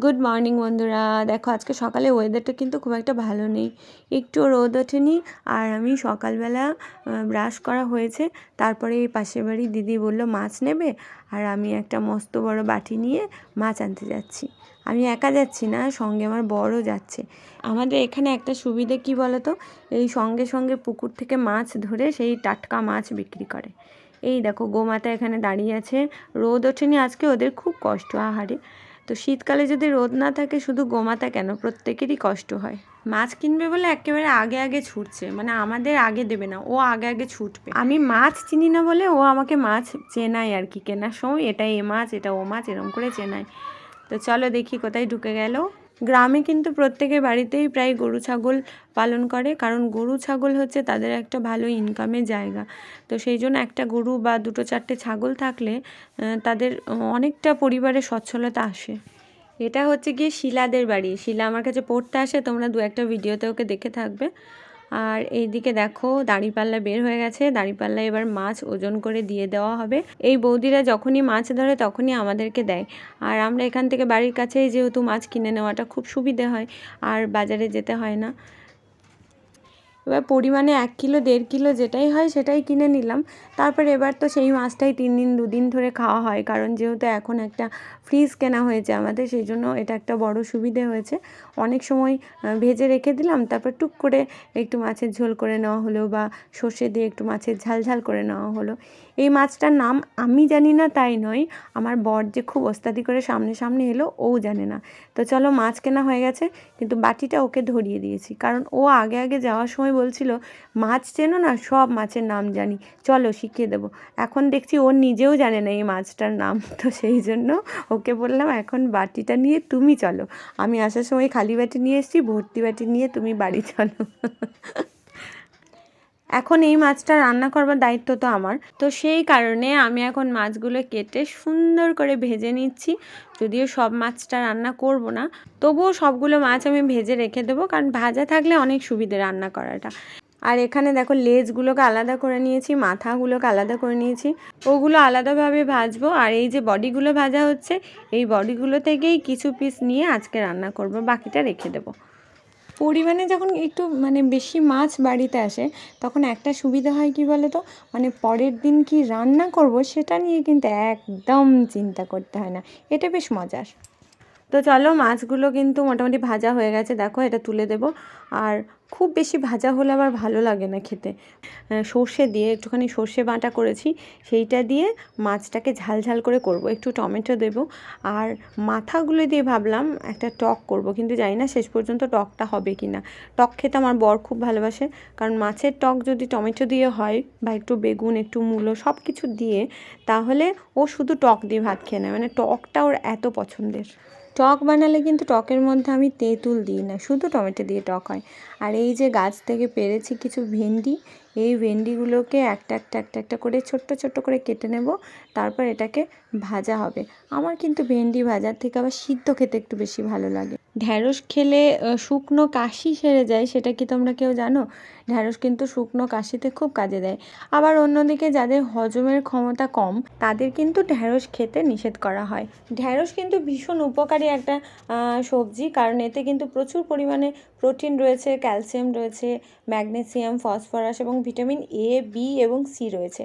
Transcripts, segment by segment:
Good morning বন্ধুরা। দেখো, আজকে সকালে ওয়েদারটা কিন্তু খুব একটা ভালো নেই। একটু রোদ ওঠেনি, আর আমি সকালবেলা ব্রাশ করা হয়েছে। তারপরে এই পাশের বাড়ি দিদি বলল, মাছ নেবে? আর আমি একটা মস্ত বড় বাটি নিয়ে মাছ আনতে যাচ্ছি। আমি একা যাচ্ছি না, সঙ্গে আমার বড়ও যাচ্ছে। আমাদের এখানে একটা সুবিধে কি বলো তো এই সঙ্গে সঙ্গে পুকুর থেকে মাছ ধরে সেই টাটকা মাছ বিক্রি করে। এই দেখো, গোমাতা এখানে দাঁড়িয়ে আছে। রোদ ওঠেনি, আজকে ওদের খুব কষ্ট, আহারে। তো শীতকালে যদি রোদ না থাকে, শুধু গোমাতা কেন? প্রত্যেকেরই কষ্ট হয়। মাছ কিনবে বলে একেবারে আগে আগে ছুটছে। মানে আমাদের আগে দেবে না, ও আগে আগে ছুটবে। আমি মাছ চিনি না বলে ও আমাকে মাছ চেনায় আর কি। কেনার সময় এটা এ মাছ, এটা ও মাছ, এরম করে চেনায়। তো চলো দেখি কোথায় ঢুকে গেল। গ্রামে কিন্তু প্রত্যেকের বাড়িতেই প্রায় গরু ছাগল পালন করে, কারণ গরু ছাগল হচ্ছে তাদের একটা ভালো ইনকামের জায়গা। তো সেই জন্য একটা গরু বা দুটো চারটে ছাগল থাকলে তাদের অনেকটা পরিবারে সচ্ছলতা আসে। এটা হচ্ছে গিয়ে শিলাদের বাড়ি। শিলা আমার কাছে পড়তে আসে, তোমরা দু একটা ভিডিওতে ওকে দেখে থাকবে। আর এইদিকে দেখো দাঁড়িপাল্লা বের হয়ে গেছে। দাঁড়িপাল্লা এবার মাছ ওজন করে দিয়ে দেওয়া হবে। এই বৌদিরা যখনই মাছ ধরে তখনই আমাদেরকে দেয়। আর আমরা এখান থেকে বাড়ির কাছেই যেহেতু মাছ কিনে নেওয়াটা খুব সুবিধে হয়, আর বাজারে যেতে হয় না। এবার পরিমাণে এক কিলো, দেড় কিলো যেটাই হয় সেটাই কিনে নিলাম। তারপর এবার তো সেই মাছটাই তিন দিন দুদিন ধরে খাওয়া হয়, কারণ যেহেতু এখন একটা ফ্রিজ কেনা হয়েছে আমাদের, সেই জন্য এটা একটা বড় সুবিধে হয়েছে। অনেক সময় ভেজে রেখে দিলাম, তারপর টুক করে একটু মাছের ঝোল করে নেওয়া হলো বা সর্ষে দিয়ে একটু মাছের ঝাল ঝাল করে নেওয়া হলো। এই মাছটার নাম আমি জানি না, তাই নয়। আমার বর যে খুব ওস্তাদি করে সামনে সামনে এলো, ও জানে না। তো চলো মাছ কেনা হয়ে গেছে, কিন্তু বাটিটা ওকে ধরিয়ে দিয়েছি, কারণ ও আগে আগে যাওয়ার সময় বলছিল, মাছ চেনো না? সব মাছের নাম জানি। চলো, শিখিয়ে দেবো। এখন দেখছি ও নিজেও জানে না এই মাছটার নাম। তো সেই জন্য ওকে বললাম, এখন বাটিটা নিয়ে তুমি চলো। আমি আসার সময় খালি বাটি নিয়ে এসেছি, ভর্তি বাটি নিয়ে তুমি বাড়ি চলো। এখন এই মাছটা রান্না করবার দায়িত্ব তো আমার। তো সেই কারণে আমি এখন মাছগুলো কেটে সুন্দর করে ভেজে নিচ্ছি। যদিও সব মাছটা রান্না করব না, তবুও সবগুলো মাছ আমি ভেজে রেখে দেবো, কারণ ভাজা থাকলে অনেক সুবিধে রান্না করাটা। আর এখানে দেখো লেজগুলোকে আলাদা করে নিয়েছি, মাথাগুলোকে আলাদা করে নিয়েছি। ওগুলো আলাদাভাবে ভাজবো, আর এই যে বডিগুলো ভাজা হচ্ছে, এই বডিগুলো থেকেই কিছু পিস নিয়ে আজকে রান্না করব, বাকিটা রেখে দেবো। পরিমাণে যখন একটু মানে বেশি মাছ বাড়িতে আসে, তখন একটা সুবিধা হয় কি বলে তো মানে পরের দিন কি রান্না করব সেটা নিয়ে কিন্তু একদম চিন্তা করতে হয় না। এটা বেশ মজার। তো চলো মাছগুলো কিন্তু মোটামুটি ভাজা হয়ে গেছে, দেখো এটা তুলে দেব। আর খুব বেশি ভাজা হলে আবার ভালো লাগে না খেতে। সর্ষে দিয়ে একটুখানি সর্ষে বাঁটা করেছি, সেইটা দিয়ে মাছটাকে ঝাল ঝাল করে করব। একটু টমেটো দেব আর মাথাগুলো দিয়ে ভাবলাম একটা টক করব, কিন্তু জানি না শেষ পর্যন্ত টকটা হবে কি না। টক খেতে আমার বর খুব ভালোবাসে, কারণ মাছের টক যদি টমেটো দিয়ে হয় বা একটু বেগুন, একটু মূলো সব কিছু দিয়ে, তাহলে ও শুধু টক দিয়ে ভাত খেয়ে নেয়। মানে টকটা ওর এত পছন্দের। টক বানালে কিন্তু টকের মধ্যে আমি তেঁতুল দিই না, শুধু টমেটো দিয়ে টক হয়। আর এই যে গাছ থেকে পেরেছি কিছু ভেন্ডি, এই ভেন্ডিগুলোকে একটা একটা একটা একটা করে ছোট্ট ছোট্ট করে কেটে নেব, তারপর এটাকে ভাজা হবে। আমার কিন্তু ভেন্ডি ভাজার থেকে আবার সিদ্ধ খেতে একটু বেশি ভালো লাগে। ঢ্যাঁড়স খেলে শুকনো কাশি সেরে যায়, সেটা কি তোমরা কেউ জানো? ঢ্যাঁড়স কিন্তু শুকনো কাশিতে খুব কাজে দেয়। আবার অন্যদিকে যাদের হজমের ক্ষমতা কম, তাদের কিন্তু ঢ্যাঁড়স খেতে নিষেধ করা হয়। ঢ্যাঁড়স কিন্তু ভীষণ উপকারী একটা সবজি, কারণ এতে কিন্তু প্রচুর পরিমাণে প্রোটিন রয়েছে, ক্যালসিয়াম রয়েছে, ম্যাগনেসিয়াম, ফসফরাস এবং ভিটামিন এ বি এবং সি রয়েছে।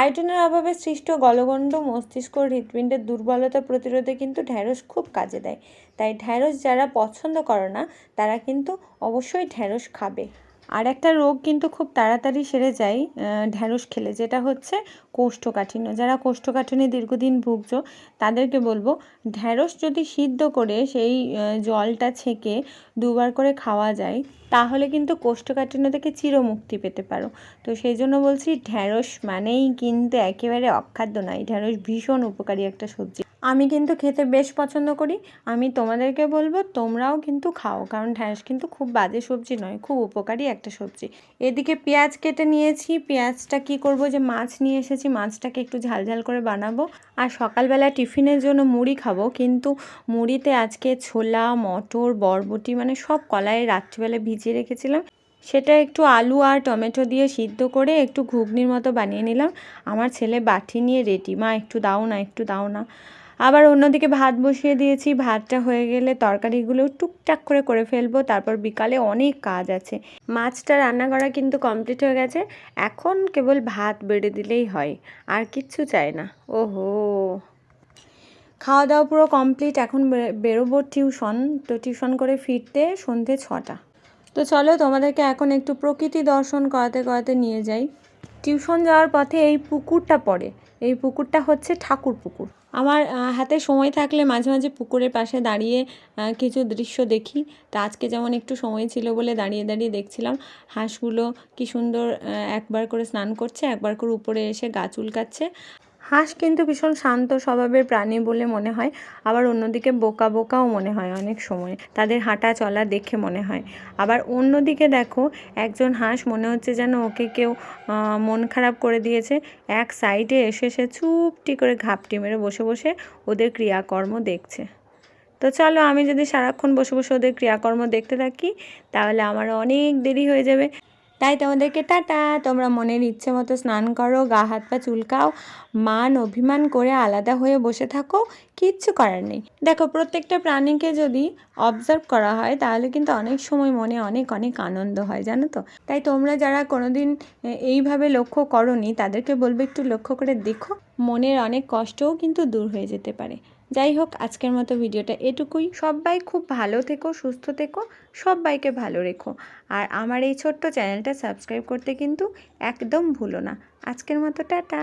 আয়োডিনের অভাবে সৃষ্ট গলগণ্ড মস্তিষ্ক হৃৎপিণ্ডের দুর্বলতা প্রতিরোধে কিন্তু ঢ্যাঁড়স খুব কাজে দেয়। তাই ঢ্যাঁড়স যারা পছন্দ করে না, তারা কিন্তু অবশ্যই ঢ্যাঁড়স খাবে। আর একটা রোগ কিন্তু খুব তাড়াতাড়ি সেরে যায় ঢ্যাঁড়স খেলে, যেটা হচ্ছে কোষ্ঠকাঠিন্য। যারা কোষ্ঠকাঠিন্য দীর্ঘদিন ভুগছ, তাদেরকে বলব, ঢ্যাঁড়স যদি সিদ্ধ করে সেই জলটা ছেঁকে দুবার করে খাওয়া যায়, তাহলে কিন্তু কোষ্ঠকাঠিন্য থেকে চিরমুক্তি পেতে পারো। তো সেই জন্য বলছি, ঢ্যাঁড়স মানেই কিন্তু একেবারে অখাদ্য নয়। ঢ্যাঁড়স ভীষণ উপকারী একটা সবজি। আমি কিন্তু খেতে বেশ পছন্দ করি। আমি তোমাদেরকে বলব, তোমরাও কিন্তু খাও। কারণ ঢ্যাঁড়স কিন্তু খুব বাজে সবজি নয়, খুব উপকারী একটা সবজি। এদিকে পেঁয়াজ কেটে নিয়েছি। পেঁয়াজটা কি করব যে, মাছ নিয়ে এসেছি। মাছটাকে একটু ঝাল ঝাল করে বানাবো। আর সকালবেলা টিফিনের জন্য মুড়ি খাব। কিন্তু মুড়িতে আজকে ছোলা, মটর, বরবটি মানে সব কলাই রাত্রিবেলা ভিজিয়ে রেখেছিলাম। সেটা একটু আলু আর টমেটো দিয়ে সিদ্ধ করে একটু ঘুগনির মতো বানিয়ে নিলাম। আমার ছেলে বাটি নিয়ে রেডি। মা, একটু দাও না, একটু দাও না। আবার অন্যদিকে ভাত বসিয়ে দিয়েছি। ভাতটা হয়ে গেলে তরকারিগুলো টুকটাক করে করে ফেলব। তারপর বিকালে অনেক কাজ আছে। মাছটা রান্না করা কিন্তু কমপ্লিট হয়ে গেছে। এখন কেবল ভাত বেড়ে দিলেই হয়। আর কিচ্ছু চাই না। ওহো। খাওয়া দাওয়া পুরো কমপ্লিট। এখন বেরোবো টিউশন। তো টিউশন করে ফিরতে সন্ধে ছটা। তো চলো তোমাদেরকে এখন একটু প্রকৃতি দর্শন করাতে করাতে নিয়ে যাই। টিউশন যাওয়ার পথে এই পুকুরটা পড়ে। এই পুকুরটা হচ্ছে ঠাকুর পুকুর। আমার হাতে সময় থাকলে মাঝে মাঝে পুকুরের পাশে দাঁড়িয়ে কিছু দৃশ্য দেখি। তা আজকে যেমন একটু সময় ছিল বলে দাঁড়িয়ে দাঁড়িয়ে দেখছিলাম। হাঁসগুলো কি সুন্দর একবার করে স্নান করছে, একবার করে উপরে এসে গা চুলকাচ্ছে। হাঁস কিন্তু ভীষণ শান্ত স্বভাবের প্রাণী বলে মনে হয়। আবার অন্যদিকে বোকা বোকাও মনে হয় অনেক সময়। তাদের হাঁটা চলা দেখে মনে হয়। আবার অন্যদিকে দেখো, একজন হাঁস মনে হচ্ছে যেন ওকে কেউ মন খারাপ করে দিয়েছে। এক সাইডে এসে সে চুপটি করে ঘাপটি মেরে বসে বসে ওদের ক্রিয়াকর্ম দেখছে। তো চলো আমি যদি সারাক্ষণ বসে বসে ওদের ক্রিয়াকর্ম দেখতে থাকি, তাহলে আমার অনেক দেরি হয়ে যাবে। তাই তোমাদেরকে টাটা। তোমরা মনের ইচ্ছে মতো স্নান করো, গা হাত পা চুলকাও, মান অভিমান করে আলাদা হয়ে বসে থাকো, কিচ্ছু করার নেই। দেখো, প্রত্যেকটা প্রাণীকে যদি অবজার্ভ করা হয়, তাহলে কিন্তু অনেক সময় মনে অনেক অনেক আনন্দ হয়, জানো তো? তাই তোমরা যারা কোনোদিন এইভাবে লক্ষ্য করনি, তাদেরকে বলব একটু লক্ষ্য করে দেখো। মনের অনেক কষ্টও কিন্তু দূর হয়ে যেতে পারে। যাই হোক, আজকের মতো ভিডিওটা এটুকুই। সবাই খুব ভালো থেকো, সুস্থ থেকো, সবাইকে ভালো রেখো। আর আমার এই ছোট্ট চ্যানেলটা সাবস্ক্রাইব করতে কিন্তু একদম ভুলো না। আজকের মতো, টাটা।